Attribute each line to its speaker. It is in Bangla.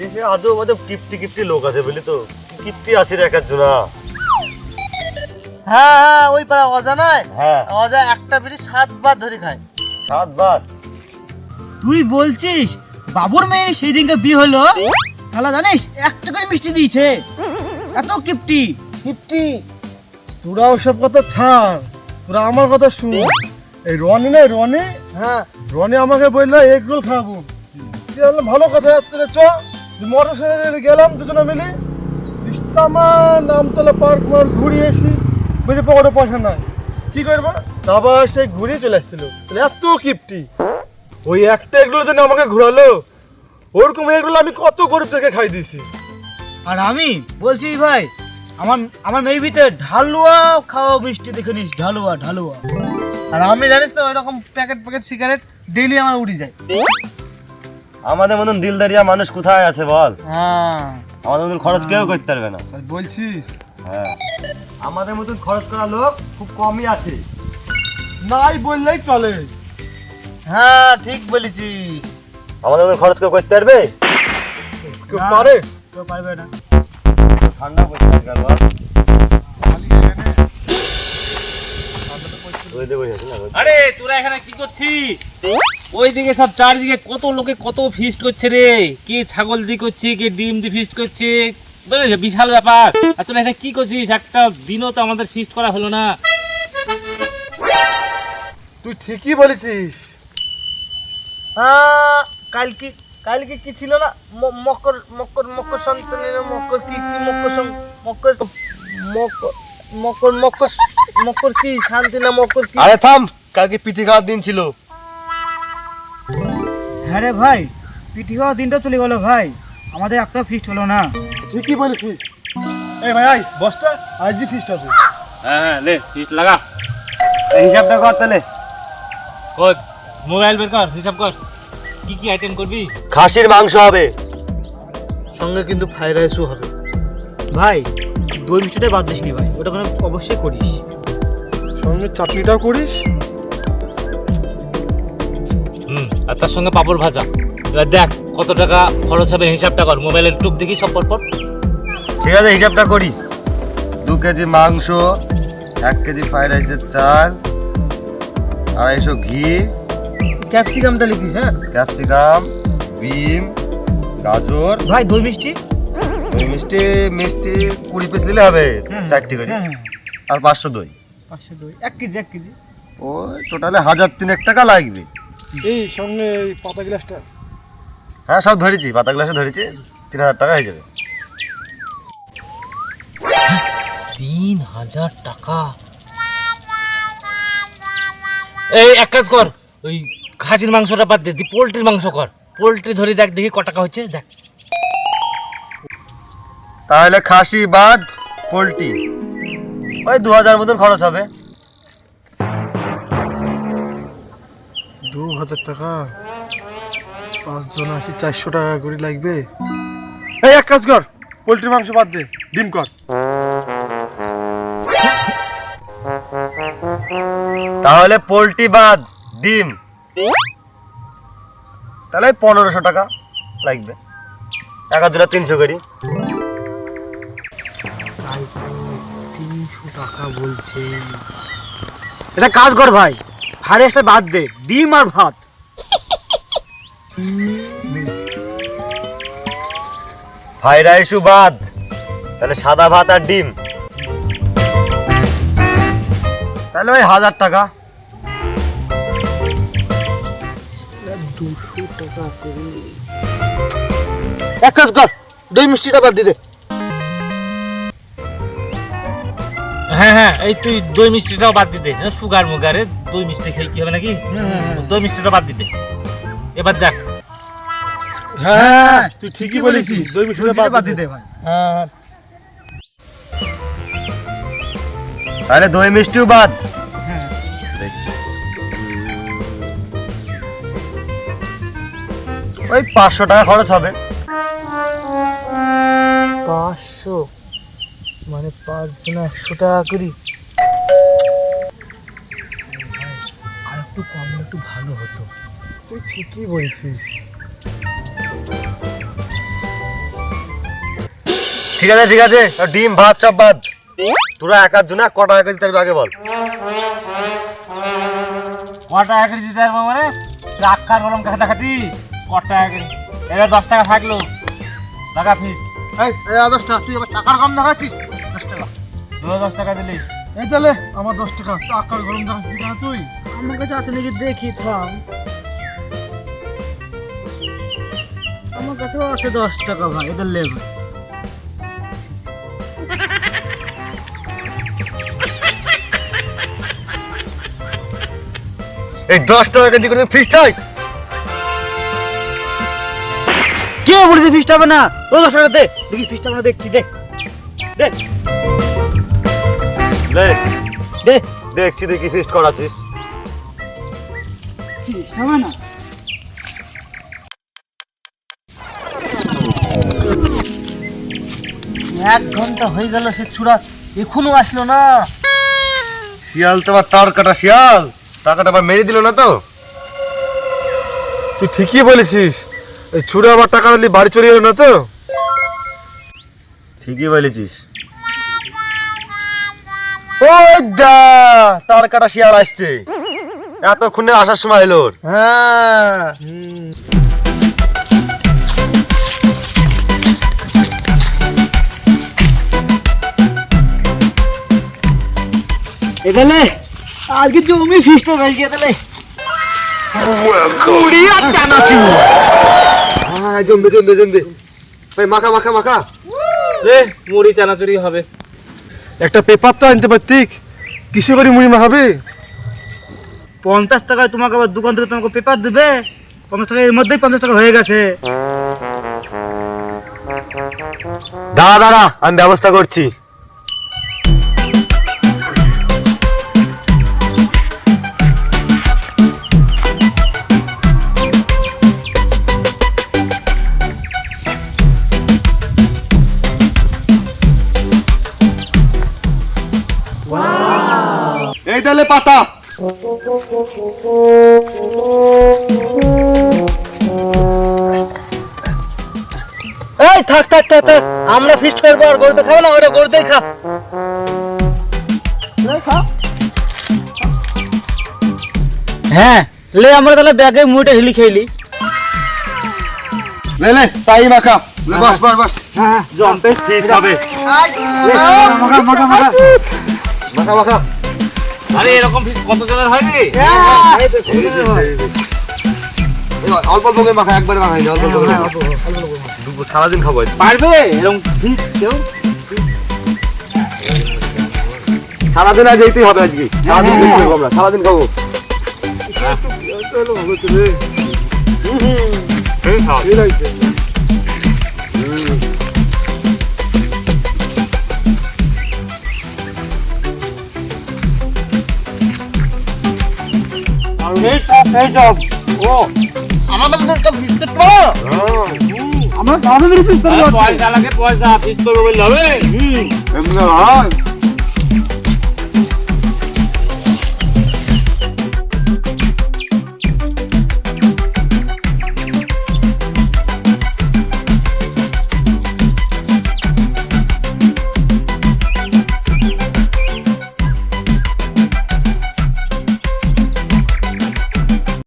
Speaker 1: দেশে আদৌ আদৌ কিপটি কিপটি লোক আছে বুঝলি তো? কিপটি আছে রে এক একজনা
Speaker 2: হ্যাঁ হ্যাঁ ওই পাড়া অজানায়।
Speaker 1: হ্যাঁ।
Speaker 2: অজা একটা বিড়ি সাতবার ধরে খায়।
Speaker 1: সাতবার
Speaker 3: তুই বলছিস বাবুর মেয়ের সেই দিনকে বিয়ে হলো? তাহলে জানিস একটা করে মিষ্টি দিয়েছে। এত কিপটি।
Speaker 2: ফিফটি তোরা ওসব কথা ছাড়। তোরা আমার কথা শুন। এই রনি না রনি? হ্যাঁ। রনি আমাকে বলল এগ রোল খাব। ভালো কথা তোরা চ। মোটর সাইকেলে গেলাম দুজনে মিলে। ইস্তামা নামতলা পার্ক মার ঘুরিয়ে এসি। বুঝে পকেটে পয়সা নাই। কি করব? আবার সেই ঘুরিয়ে চলে আসছিল। এত কিপটি। ওই একটা এগুলোর জন্য আমাকে ঘোরালো। ওরকম এগুলো আমি কত গরিব থেকে খাই দিয়েছি।
Speaker 3: আর আমি বলছি, ভাই, আমার আমার মেয়ের ভিতরে ঢালুয়া খাওয়া মিষ্টি দেখে নিস, ঢালুয়া ঢালুয়া।
Speaker 2: আর আমি জানিস তো, ওইরকম প্যাকেট প্যাকেট সিগারেট ডেইলি আমার উড়ি যায়।
Speaker 1: আমাদের মতন দিলদারিয়া মানুষ কোথায় আছে বল?
Speaker 2: হ্যাঁ।
Speaker 1: আমাদের মতন খরচ কেউ করতে পারবে না।
Speaker 2: বলছিস?
Speaker 1: হ্যাঁ। আমাদের মতন খরচ করা লোক খুব কমই আছে।
Speaker 2: নাই বললেই চলে। হ্যাঁ ঠিক বলেছিস।
Speaker 1: আমাদের মতন খরচ কেউ করতে পারবে?
Speaker 2: কেউ পারে?
Speaker 3: কেউ পারবে না।
Speaker 1: ঠান্ডা পড়ছে আজকাল বল।
Speaker 4: আরে তোরা এখানে কি করছিস? ওইদিকে সব চারিদিকে কত লোকে কত ফিস্ট করছে রে। কে ছাগল দিয়ে করছে কে ডিম দিয়ে ফিস্ট করছে। বুঝলি বিশাল ব্যাপার। আর তোরা এখানে কি করছিস? একটা দিনও তো আমাদের ফিস্ট করা হলো না।
Speaker 2: তুই ঠিকই বলেছিস। কালকে কালকে কি ছিল না? মকর মকর মকর সন্তানের মকর কি কি মকর মকর মকর মকর মকর মকর কি শান্তি না মকর কি?
Speaker 1: আরে থাম কালকে পিঠে খাওয়ার দিন ছিল।
Speaker 3: হ্যাঁ রে ভাই পিঠি খাওয়া দিনটা চলে গেল ভাই। আমাদের একটা ফিস্ট হলো না।
Speaker 2: ঠিকই বলেছিস। এই ভাই আই বসটা আজই ফিস্ট আছে
Speaker 4: হ্যাঁ হ্যাঁ লে ফিস্ট লাগা।
Speaker 1: এই হিসাবটা কর তাহলে।
Speaker 4: কর মোবাইল বের কর হিসাব কর। কি কি আইটেম করবি?
Speaker 1: খাসির মাংস হবে।
Speaker 2: সঙ্গে কিন্তু ফ্রাইড রাইসও হবে।
Speaker 3: ভাই দই মিষ্টিটা বাদ দিস নি ভাই ওটা কোনো অবশ্যই করিস।
Speaker 2: সঙ্গে চাটনিটাও করিস।
Speaker 4: আর তার সঙ্গে পাপড় ভাজা। এবার দেখ কত টাকা খরচ হবে হিসাবটা কর মোবাইলের টুক দেখি সব পর পর
Speaker 1: ঠিক আছে হিসাবটা করি। দু কেজি মাংস এক কেজি ফ্রাইড রাইসের চাল আড়াইশো ঘি।
Speaker 2: ক্যাপসিকামটা লিখিস হ্যাঁ?
Speaker 1: ক্যাপসিকাম বিম গাজর।
Speaker 3: ভাই দই মিষ্টি?
Speaker 1: দই মিষ্টি মিষ্টি কুড়ি পিস নিলে হবে
Speaker 3: হ্যাঁ,
Speaker 1: চারটি করে।
Speaker 3: হ্যাঁ হ্যাঁ।
Speaker 1: আর পাঁচশো দই।
Speaker 3: পাঁচশো দই এক কেজি এক কেজি।
Speaker 1: ওই টোটালে হাজার তিনেক টাকা লাগবে।
Speaker 2: এই সঙ্গে এই পাতা গ্লাসটা।
Speaker 1: হ্যাঁ সব ধরেছি পাতা গ্লাসে ধরেছি তিন হাজার টাকা হয়ে যাবে।
Speaker 4: তিন হাজার টাকা? এই এক কাজ কর ওই খাসির মাংসটা বাদ দে দি পোলট্রির মাংস কর। পোলট্রি ধরে দেখ দেখি ক টাকা হচ্ছে দেখ।
Speaker 1: তাহলে খাসি বাদ পোলট্রি। ওই দু হাজার মতন খরচ হবে।
Speaker 2: দু হাজার টাকা। পাঁচজন আছে চারশো টাকা করে লাগবে। এই এক কাজ কর পোলট্রি মাংস বাদ দে ডিম কর।
Speaker 1: তাহলে পোলট্রি বাদ ডিম। তাহলে পনেরোশো টাকা লাগবে। এক হাজার তিনশো করি।
Speaker 3: তিনশো টাকা বলছে। এটা কাজ কর ভাই। ফারেস্টটা বাদ দে ডিম আর ভাত।
Speaker 1: ফ্রাইড রাইসও বাদ তাহলে সাদা ভাত আর ডিম। তাহলে ওই হাজার টাকা।
Speaker 2: এক কাজ কর দই মিষ্টিটা বাদ দিতে
Speaker 4: হ্যাঁ হ্যাঁ এই তুই দই মিষ্টিটাও বাদ দিতে সুগার মুগারে দই মিষ্টি খেয়ে কি হবে নাকি? দই মিষ্টিটা বাদ দিতে। এবার দেখ।
Speaker 2: হ্যাঁ তুই ঠিকই বলেছিস। দই মিষ্টিটা
Speaker 3: বাদ
Speaker 2: বাদ
Speaker 3: দিতে ভাই।
Speaker 2: হ্যাঁ।
Speaker 1: তাহলে দই মিষ্টিও বাদ।
Speaker 3: হ্যাঁ।
Speaker 1: ওই পাঁচশো টাকা খরচ হবে।
Speaker 2: পাঁচশো? মানে পাঁচজন একশো টাকা করি?
Speaker 3: একটু ভালো হতো।
Speaker 2: তুই ঠিকই বলছিস।
Speaker 1: ঠিক আছে ঠিক আছে। ডিম ভাত সব বাদ। তোরা একার জন্য ক টাকা দিতে তার আগে বল।
Speaker 4: ক টাকা করে দিতে পারব মানে টাকা গরম কাছে দেখাচ্ছিস ক টাকা করে এবার দশ টাকা থাকল। টাকা
Speaker 2: এই এই দশ টাকা তুই আবার টাকার কম দেখাচ্ছিস? দশ টাকা।
Speaker 4: দশ টাকা দিলি।
Speaker 2: এই তাহলে আমার দশ টাকা টাকার গরম দেখাচ্ছিস কেন তুই।
Speaker 3: আমার কাছে আছে নাকি দেখি থাম। আমার কাছেও আছে দশ টাকা ভাই এটা লেব
Speaker 1: এই দশ টাকা কেজি করে ফিস চাই।
Speaker 3: কে বলেছে ফিসটা হবে না? ও দশ টাকা দে দেখি ফিসটা আমরা দেখছি দেখ দে।
Speaker 1: লে
Speaker 3: দে।
Speaker 1: দেখছি দেখি ফিস্ট করাছিস
Speaker 3: হবে না। এক ঘণ্টা হয়ে গেল সে ছুড়া এখনও আসলো না।
Speaker 1: শিয়াল তো আবার তার কাটা শিয়াল। টাকাটা আবার মেরে দিল না তো।
Speaker 2: তুই ঠিকই বলেছিস। এই ছুড়ে আমার টাকা বাড়ি চলে এলো না তো।
Speaker 1: ঠিকই বলেছিস। ওই দা তার কাটা শিয়াল আসছে। এতক্ষণে আসার সময় এলো।
Speaker 3: হ্যাঁ। এখানে আজকে জমি ফিসটা হয়ে গিয়ে তাহলে। কুড়ি আর চানাচুর।
Speaker 1: হ্যাঁ জমবে জমবে জমবে। ওই মাখা মাখা মাখা।
Speaker 4: রে মুড়ি চানাচুরি হবে।
Speaker 2: একটা পেপার তো আনতে পারতিক কিসে করি মুড়ি মাখাবে
Speaker 3: পঞ্চাশ টাকায় তোমাকে আবার দোকান থেকে তোমাকে পেপার দেবে। পঞ্চাশ টাকা এর মধ্যেই পঞ্চাশ টাকা হয়ে গেছে।
Speaker 1: দাঁড়া দাঁড়া আমি ব্যবস্থা করছি। এই পাতা।
Speaker 3: এই থাক থাক থাক থাক। আমরা ফিস্ট করব আর গরুতে খাব না ওটা গরুতেই খা। হ্যাঁ লে আমরা তাহলে ব্যাগে মুড়িটা ঢিলি খেলি।
Speaker 1: লে লে তাই মাখা লে বস বস বস।
Speaker 3: হ্যাঁ জম্পে
Speaker 4: ঠিক হবে
Speaker 3: মাখা মাখা মাখা
Speaker 1: মাখা মাখা
Speaker 4: আরে এরকম ফিস্ট কত জনের হয়। রে
Speaker 1: এই অল্প অল্প করে মাখা একবারে মাখাই অল্প অল্প করে সারাদিন খাব
Speaker 4: পারবে? এরকম ফিস্ট কেউ?
Speaker 1: সারাদিন আজ এইতেই হবে আজকে। সারাদিন ফিস্ট করব আমরা সারাদিন খাব।
Speaker 3: এই সব ও আমাদের তো আমরা করব।
Speaker 4: পয়সা লাগে পয়সা করব বললে হবে।
Speaker 1: এমনি হয়।